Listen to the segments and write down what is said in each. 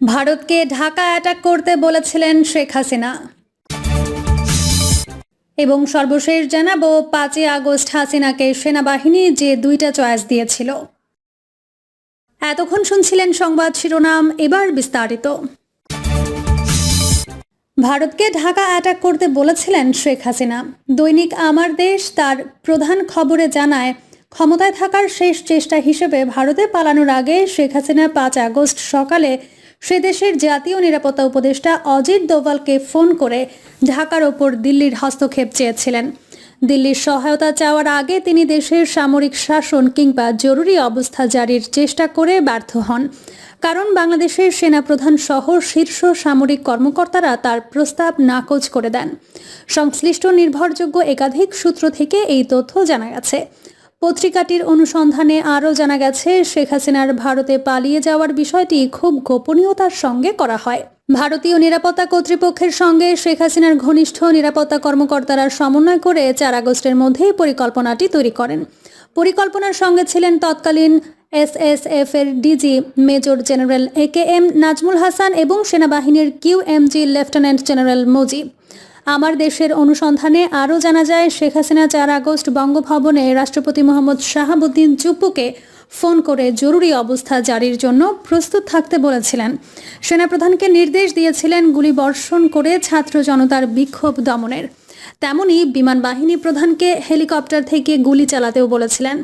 ভারতকে ঢাকা অ্যাটাক করতে বলেছিলেন শেখ হাসিনা। এবং সর্বশেষ জানাব পাঁচই আগস্ট হাসিনাকে সেনাবাহিনী যে দুইটা চয়েস দিয়েছিল। এতক্ষণ শুনছিলেন সংবাদ শিরোনাম, এবার বিস্তারিত। ভারতকে ঢাকা অ্যাটাক করতে বলেছিলেন শেখ হাসিনা। দৈনিক আমার দেশ তার প্রধান খবরে জানায়, ক্ষমতায় থাকার শেষ চেষ্টা হিসেবে ভারতে পালানোর আগে শেখ হাসিনা পাঁচ আগস্ট সকালে সে দেশের জাতীয় নিরাপত্তা উপদেষ্টা অজিত দোভালকে ফোন করে ঢাকার ওপর দিল্লির হস্তক্ষেপ চেয়েছিলেন। দিল্লির সহায়তা চাওয়ার আগে তিনি দেশের সামরিক শাসন কিংবা জরুরি অবস্থা জারির চেষ্টা করে ব্যর্থ হন। কারণ বাংলাদেশের সেনাপ্রধান সহ শীর্ষ সামরিক কর্মকর্তারা তার প্রস্তাব নাকচ করে দেন। সংশ্লিষ্ট নির্ভরযোগ্য একাধিক সূত্র থেকে এই তথ্য জানা গেছে। পত্রিকাটির অনুসন্ধানে আরও জানা গেছে, শেখ হাসিনার ভারতে পালিয়ে যাওয়ার বিষয়টি খুব গোপনীয়তার সঙ্গে করা হয়। ভারতীয় নিরাপত্তা কর্তৃপক্ষের সঙ্গে শেখ হাসিনার ঘনিষ্ঠ নিরাপত্তা কর্মকর্তারা সমন্বয় করে চার আগস্টের মধ্যেই পরিকল্পনাটি তৈরি করেন। পরিকল্পনার সঙ্গে ছিলেন তৎকালীন এসএসএফ এর DG major general A K M Nazmul Hasan এবং সেনাবাহিনীর কিউএমজি লেফটেন্যান্ট জেনারেল মুজিব। আমার দেশের অনুসন্ধানে আরও জানা যায়, শেখ হাসিনা চার আগস্ট বঙ্গভবনে রাষ্ট্রপতি মোহাম্মদ শাহাবুদ্দিন চুপ্পুকে ফোন করে জরুরি অবস্থা জারির জন্য প্রস্তুত থাকতে বলেছিলেন। সেনাপ্রধানকে নির্দেশ দিয়েছিলেন গুলি বর্ষণ করে ছাত্র জনতার বিক্ষোভ দমনের। তেমনি বিমান বাহিনী প্রধানকে হেলিকপ্টার থেকে গুলি চালাতেও বলেছিলেন।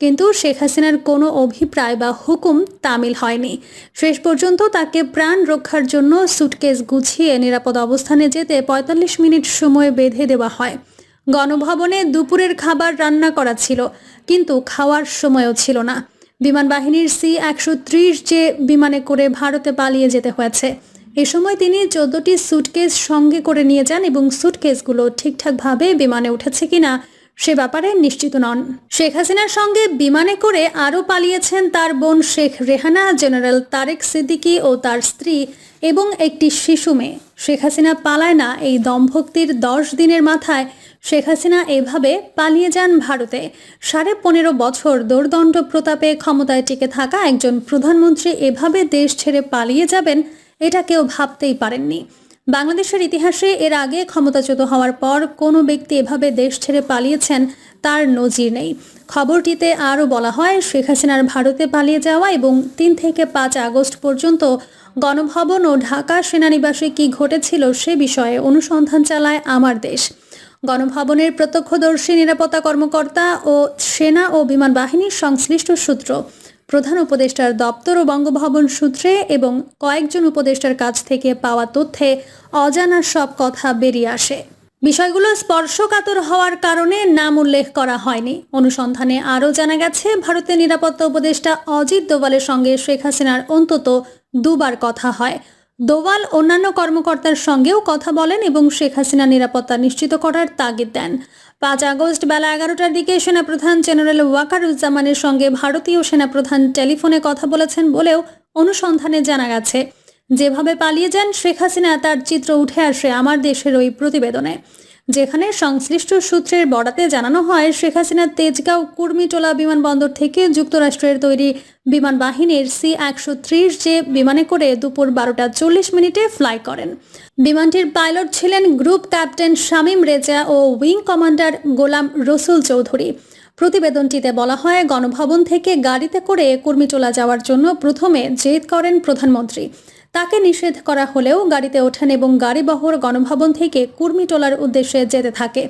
কিন্তু শেখ হাসিনার কোনো অভিপ্রায় বা হুকুম তামিল হয়নি। শেষ পর্যন্ত তাকে প্রাণ রক্ষার জন্য সুটকেস গুছিয়ে নিরাপদ অবস্থানে যেতে ৪৫ মিনিট সময় বেঁধে দেওয়া হয়। গণভবনে দুপুরের খাবার রান্না করা ছিল, কিন্তু খাওয়ার সময়ও ছিল না। বিমান বাহিনীর সি একশো ত্রিশ যে বিমানে করে ভারতে পালিয়ে যেতে হয়েছে। এ সময় তিনি চোদ্দটি সুটকেস সঙ্গে করে নিয়ে যান এবং সুটকেসগুলো ঠিকঠাকভাবে বিমানে উঠেছে কিনা সে ব্যাপারে নিশ্চিত নন। শেখ হাসিনার সঙ্গে বিমানে করে আরও পালিয়েছেন তার বোন শেখ রেহানা, জেনারেল তারেক সিদ্দিকি ও তার স্ত্রী এবং একটি শিশু মেয়ে। শেখ হাসিনা পালায় না এই দম্ভক্তির দশ দিনের মাথায় শেখ হাসিনা এভাবে পালিয়ে যান ভারতে। সাড়ে পনেরো বছর দোর্দণ্ড প্রতাপে ক্ষমতায় টিকে থাকা একজন প্রধানমন্ত্রী এভাবে দেশ ছেড়ে পালিয়ে যাবেন এটা কেউ ভাবতেই পারেননি। বাংলাদেশের ইতিহাসে এর আগে ক্ষমতাচ্যুত হওয়ার পর কোনো ব্যক্তি এভাবে দেশ ছেড়ে পালিয়েছেন তার নজির নেই। খবরটিতে আরও বলা হয়, শেখ হাসিনার ভারতে পালিয়ে যাওয়া এবং তিন থেকে পাঁচ আগস্ট পর্যন্ত গণভবন ও ঢাকা সেনানিবাসে কি ঘটেছিল সে বিষয়ে অনুসন্ধান চালায় আমার দেশ। গণভবনের প্রত্যক্ষদর্শী, নিরাপত্তা কর্মকর্তা ও সেনা ও বিমান বাহিনীর সংশ্লিষ্ট সূত্র। প্রধান উপদেষ্টার দপ্তর ও বঙ্গভবন সূত্রে এবং কয়েকজন উপদেষ্টার কাছ থেকে পাওয়া তথ্যে অজানা সব কথা বেরিয়ে আসে। বিষয়গুলো স্পর্শকাতর হওয়ার কারণে নাম উল্লেখ করা হয়নি। অনুসন্ধানে আরও জানা গেছে, ভারতের নিরাপত্তা উপদেষ্টা অজিত দোভালের সঙ্গে শেখ হাসিনার অন্তত দুবার কথা হয়। দোভাল অন্যান্য কর্মকর্তার সঙ্গেও কথা বলেন এবং শেখ হাসিনা নিরাপত্তা নিশ্চিত করার তাগিদ দেন। পাঁচ আগস্ট বেলা এগারোটার দিকে সেনাপ্রধান জেনারেল ওয়াকারুজ্জামানের সঙ্গে ভারতীয় সেনাপ্রধান টেলিফোনে কথা বলেছেন বলেও অনুসন্ধানে জানা গেছে। যেভাবে পালিয়ে যান শেখ হাসিনা, তার চিত্র উঠে আসে আমার দেশের ওই প্রতিবেদনে। যেখানে সংশ্লিষ্ট সূত্রের বরাতে জানানো হয়, শেখ হাসিনা তেজগাঁও কুর্মিটোলা বিমানবন্দর থেকে যুক্তরাষ্ট্রের তৈরি বিমান বাহিনীর সি একশো ত্রিশ যে বিমানে করে দুপুর বারোটা চল্লিশ মিনিটে ফ্লাই করেন। বিমানটির পাইলট ছিলেন গ্রুপ ক্যাপ্টেন শামীম রেজা ও উইং কমান্ডার গোলাম রসুল চৌধুরী। প্রতিবেদনটিতে বলা হয়, গণভবন থেকে গাড়িতে করে কুর্মিটোলা যাওয়ার জন্য প্রথমে জেদ করেন প্রধানমন্ত্রী। তাকে নিষেধ করা হলেও গাড়িতে ওঠেন এবং গাড়িবহর গণভবন থেকে কুর্মিটোলার উদ্দেশ্যে যেতে থাকে।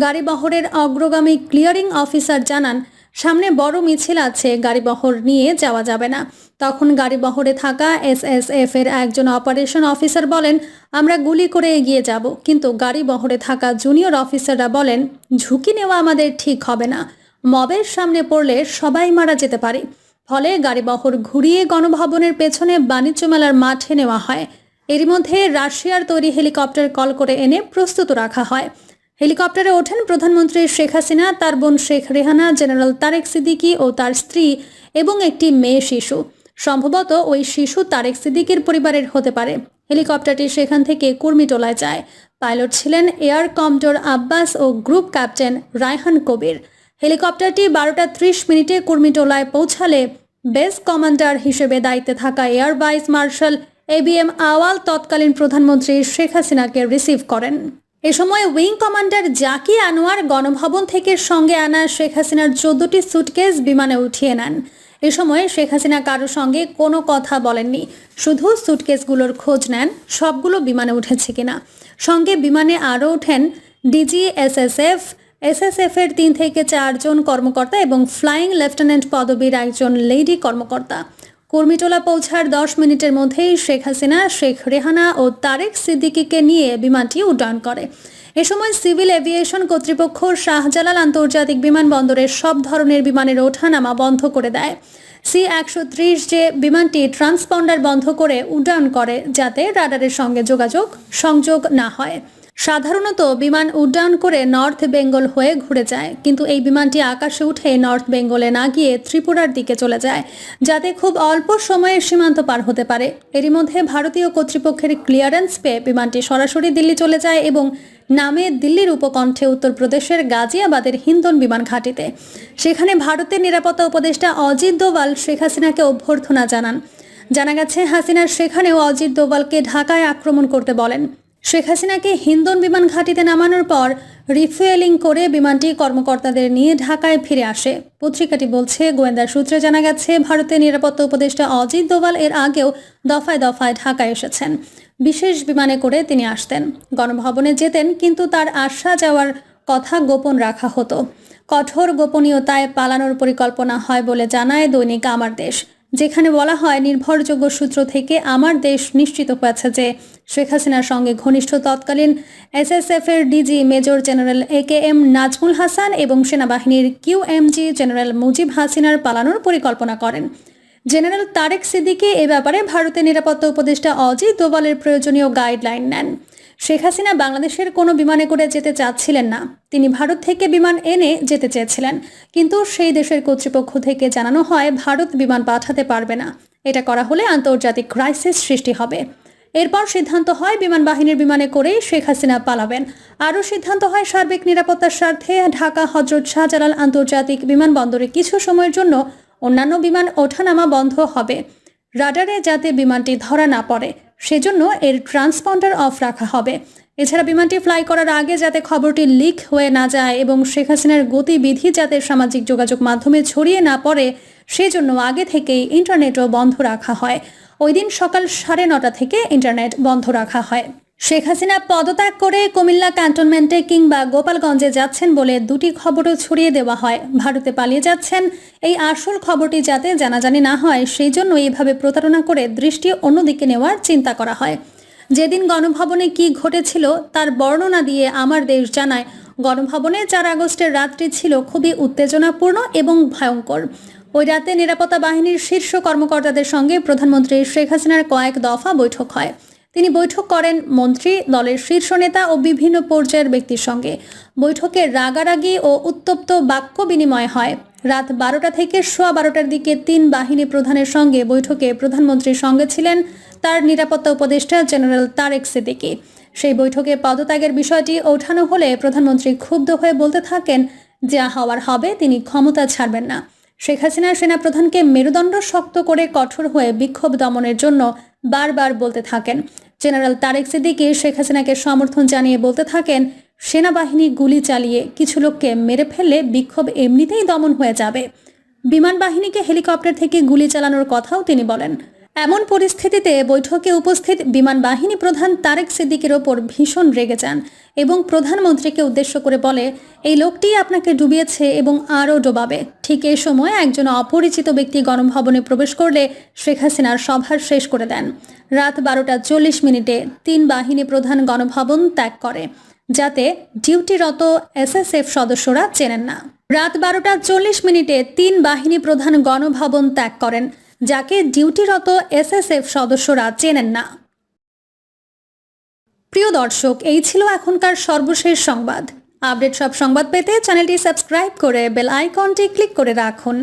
গাড়িবহরের অগ্রগামী ক্লিয়ারিং অফিসার জানান, সামনে বড় মিছিল আছে, গাড়িবহর নিয়ে যাওয়া যাবে না। তখন গাড়িবহরে থাকা এসএসএফ এর একজন অপারেশন অফিসার বলেন, আমরা গুলি করে এগিয়ে যাব। কিন্তু গাড়িবহরে থাকা জুনিয়র অফিসাররা বলেন, ঝুঁকি নেওয়া আমাদের ঠিক হবে না। মবের সামনে পড়লে সবাই মারা যেতে পারে। ফলে গাড়িবহর ঘুরিয়ে গণভবনের পেছনে বাণিজ্য মেলার মাঠে নেওয়া হয়। এরই মধ্যে রাশিয়ার তৈরি হেলিকপ্টার কল করে এনে প্রস্তুত রাখা হয়। হেলিকপ্টারে ওঠেন প্রধানমন্ত্রী শেখ হাসিনা, তার বোন শেখ রেহানা, জেনারেল তারেক সিদ্দিকি ও তার স্ত্রী এবং একটি মেয়ে শিশু। সম্ভবত ওই শিশু তারেক সিদ্দিকীর পরিবারের হতে পারে। হেলিকপ্টারটি সেখান থেকে কুর্মিটোলায় যায়। পাইলট ছিলেন এয়ার কমডোর আব্বাস ও গ্রুপ ক্যাপ্টেন রায়হান কবির। হেলিকপ্টারটি বারোটা ত্রিশ মিনিটে কুর্মিটোলায় পৌঁছালে বেস কমান্ডার হিসেবে দায়িত্বে থাকা air vice marshal M Awal তৎকালীন প্রধানমন্ত্রী শেখ হাসিনাকে রিসিভ করেন। এ সময় উইং কমান্ডার জাকি আনোয়ার গণভবন থেকে সঙ্গে আনা শেখ হাসিনার চোদ্দটি সুটকেস বিমানে উঠিয়ে নেন। এ সময় শেখ হাসিনা কারও সঙ্গে কোনো কথা বলেননি। শুধু সুটকেসগুলোর খোঁজ নেন, সবগুলো বিমানে উঠেছে কিনা। সঙ্গে বিমানে আরও ওঠেন ডিজি এসএসএফ এর তিন থেকে চারজন কর্মকর্তা এবং ফ্লাইং লেফটেন্যান্ট পদবীর একজন লেডি কর্মকর্তা। কর্মীটোলা পৌঁছার দশ মিনিটের মধ্যেই শেখ হাসিনা, শেখ রেহানা ও তারেক সিদ্দিকিকে নিয়ে বিমানটি উড্ডয়ন করে। এ সময় সিভিল এভিয়েশন কর্তৃপক্ষ শাহজালাল আন্তর্জাতিক বিমানবন্দরের সব ধরনের বিমানের ওঠানামা বন্ধ করে দেয়। সি একশো ত্রিশ যে বিমানটি ট্রান্সপন্ডার বন্ধ করে উড্ডয়ন করে, যাতে রাডারের সঙ্গে যোগাযোগ, সংযোগ না হয়। সাধারণত বিমান উড্ডয়ন করে নর্থ বেঙ্গল হয়ে ঘুরে যায়, কিন্তু এই বিমানটি আকাশে উঠে নর্থ বেঙ্গলে না গিয়ে ত্রিপুরার দিকে চলে যায়, যাতে খুব অল্প সময়ে সীমান্ত পার হতে পারে। এরই মধ্যে ভারতীয় কর্তৃপক্ষের ক্লিয়ারেন্স পেয়ে বিমানটি সরাসরি দিল্লি চলে যায় এবং নামে দিল্লির উপকণ্ঠে উত্তরপ্রদেশের গাজিয়াবাদের হিন্দন বিমান ঘাঁটিতে। সেখানে ভারতের নিরাপত্তা উপদেষ্টা অজিত দোভাল শেখ হাসিনাকে অভ্যর্থনা জানান। জানা গেছে, হাসিনা সেখানেও অজিত দোভালকে ঢাকায় আক্রমণ করতে বলেন। শেখ হাসিনাকে হিন্দন বিমান ঘাঁটিতে নামানোর পর রিফুয়েলিং করে বিমানটি কর্মকর্তাদের নিয়ে ঢাকায় ফিরে আসে। পত্রিকাটি বলছে গোয়েন্দা সূত্রে জানা গেছে, ভারতের নিরাপত্তা উপদেষ্টা অজিত দোভাল এর আগেও দফায় দফায় ঢাকায় এসেছেন। বিশেষ বিমানে করে তিনি আসতেন। গণভবনে যেতেন, কিন্তু তার আসা যাওয়ার কথা গোপন রাখা হতো। কঠোর গোপনীয়তায় পালানোর পরিকল্পনা হয় বলে জানায় দৈনিক আমার দেশ। যেখানে বলা হয় নির্ভরযোগ্য সূত্র থেকে আমার দেশ নিশ্চিত হয়েছে যে শেখ হাসিনার সঙ্গে ঘনিষ্ঠ তৎকালীন এসএসএফ এর DG major general A K M Nazmul Hasan এবং সেনাবাহিনীর Q M G general Mujib হাসিনার পালানোর পরিকল্পনা করেন। জেনারেল তারেক সিদ্দিকি এ ব্যাপারে ভারতের নিরাপত্তা উপদেষ্টা অজিত দোভালের প্রয়োজনীয় গাইডলাইন নেন। শেখ হাসিনা বাংলাদেশের কোনো বিমানে করে যেতে চাচ্ছিলেন না। তিনি ভারত থেকে বিমান এনে যেতে চেয়েছিলেন। কিন্তু সেই দেশের কর্তৃপক্ষ থেকে জানানো হয়, ভারত বিমান পাঠাতে পারবে না। এটা করা হলে আন্তর্জাতিক ক্রাইসিস সৃষ্টি হবে। এরপর সিদ্ধান্ত হয়, বিমান বাহিনীর বিমানে করেই শেখ হাসিনা পালাবেন। আরও সিদ্ধান্ত হয়, সার্বিক নিরাপত্তার স্বার্থে ঢাকা, হজরত শাহজালাল আন্তর্জাতিক বিমানবন্দরে কিছু সময়ের জন্য অন্যান্য বিমান ওঠানামা বন্ধ হবে। রাডারে যাতে বিমানটি ধরা না পড়ে সেজন্য এর ট্রান্সপন্ডার অফ রাখা হবে। এছাড়া বিমানটি ফ্লাই করার আগে যাতে খবরটি লিক হয়ে না যায় এবং শেখ হাসিনার গতিবিধি যাতে সামাজিক যোগাযোগ মাধ্যমে ছড়িয়ে না পড়ে, সেজন্য আগে থেকেই ইন্টারনেটও বন্ধ রাখা হয়। ওই দিন সকাল সাড়ে নটা থেকে ইন্টারনেট বন্ধ রাখা হয়। শেখ হাসিনা পদত্যাগ করে কুমিল্লা ক্যান্টনমেন্টে কিংবা গোপালগঞ্জে যাচ্ছেন বলে দুটি খবরও ছড়িয়ে দেওয়া হয়। ভারতে পালিয়ে যাচ্ছেন এই আসল খবরটি যাতে জানাজানি না হয়, সেই জন্য এইভাবে প্রতারণা করে দৃষ্টি অন্যদিকে নেওয়ার চিন্তা করা হয়। যেদিন গণভবনে কি ঘটেছিল, তার বর্ণনা দিয়ে আমার দেশ জানায়, গণভবনে চার আগস্টের রাতটি ছিল খুবই উত্তেজনাপূর্ণ এবং ভয়ঙ্কর। ওই রাতে নিরাপত্তা বাহিনীর শীর্ষ কর্মকর্তাদের সঙ্গে প্রধানমন্ত্রী শেখ হাসিনার কয়েক দফা বৈঠক হয়। তিনি বৈঠক করেন মন্ত্রী দলের শীর্ষ নেতা ও বিভিন্ন পর্যায়ের ব্যক্তির সঙ্গে। বৈঠকে রাগারাগি ও উত্তপ্ত বাক্য বিনিময় হয়। রাত বারোটা থেকে সোয়া বারোটার দিকে তিন বাহিনী প্রধানের সঙ্গে বৈঠকে প্রধানমন্ত্রীর সঙ্গে ছিলেন তার নিরাপত্তা উপদেষ্টা জেনারেল তারেক সিদ্দিকি। সেই বৈঠকে পদত্যাগের বিষয়টি ওঠানো হলে প্রধানমন্ত্রী ক্ষুব্ধ হয়ে বলতে থাকেন, যা হওয়ার হবে, তিনি ক্ষমতা ছাড়বেন না। শেখ হাসিনা সেনাপ্রধানকে মেরুদণ্ড শক্ত করে কঠোর হয়ে বিক্ষোভ দমনের জন্য বারবার বলতে থাকেন। জেনারেল তারেক সিদ্দিকি শেখ হাসিনাকে সমর্থন জানিয়ে বলতে থাকেন, সেনাবাহিনী গুলি চালিয়ে কিছু লোককে মেরে ফেললে বিক্ষোভ এমনিতেই দমন হয়ে যাবে। বিমান বাহিনীকে হেলিকপ্টার থেকে গুলি চালানোর কথাও তিনি বলেন। এমন পরিস্থিতিতে বৈঠকে উপস্থিত বিমান বাহিনী প্রধান তারেক সিদ্দিকের ওপর ভীষণ রেগে যান এবং প্রধানমন্ত্রীকে উদ্দেশ্য করে বলে, এই লোকটি আপনাকে ডুবিয়েছে এবং আরও ডোবাবে। ঠিক এই সময় একজন অপরিচিত ব্যক্তি গণভবনে প্রবেশ করলে শেখ হাসিনার সভার শেষ করে দেন। রাত বারোটা চল্লিশ মিনিটে তিন বাহিনী প্রধান গণভবন ত্যাগ করে, যাতে ডিউটিরত এসএসএফ সদস্যরা চেনেন না। রাত বারোটা চল্লিশ মিনিটে তিন বাহিনী প্রধান গণভবন ত্যাগ করেন। যাকে ডিউটিরত এসএসএফ সদস্যরা চেনেন না। প্রিয় দর্শক, এই ছিল এখনকার সর্বশেষ সংবাদ। আপডেট সব সংবাদ পেতে চ্যানেলটি সাবস্ক্রাইব করে বেল আইকনটি ক্লিক করে রাখুন।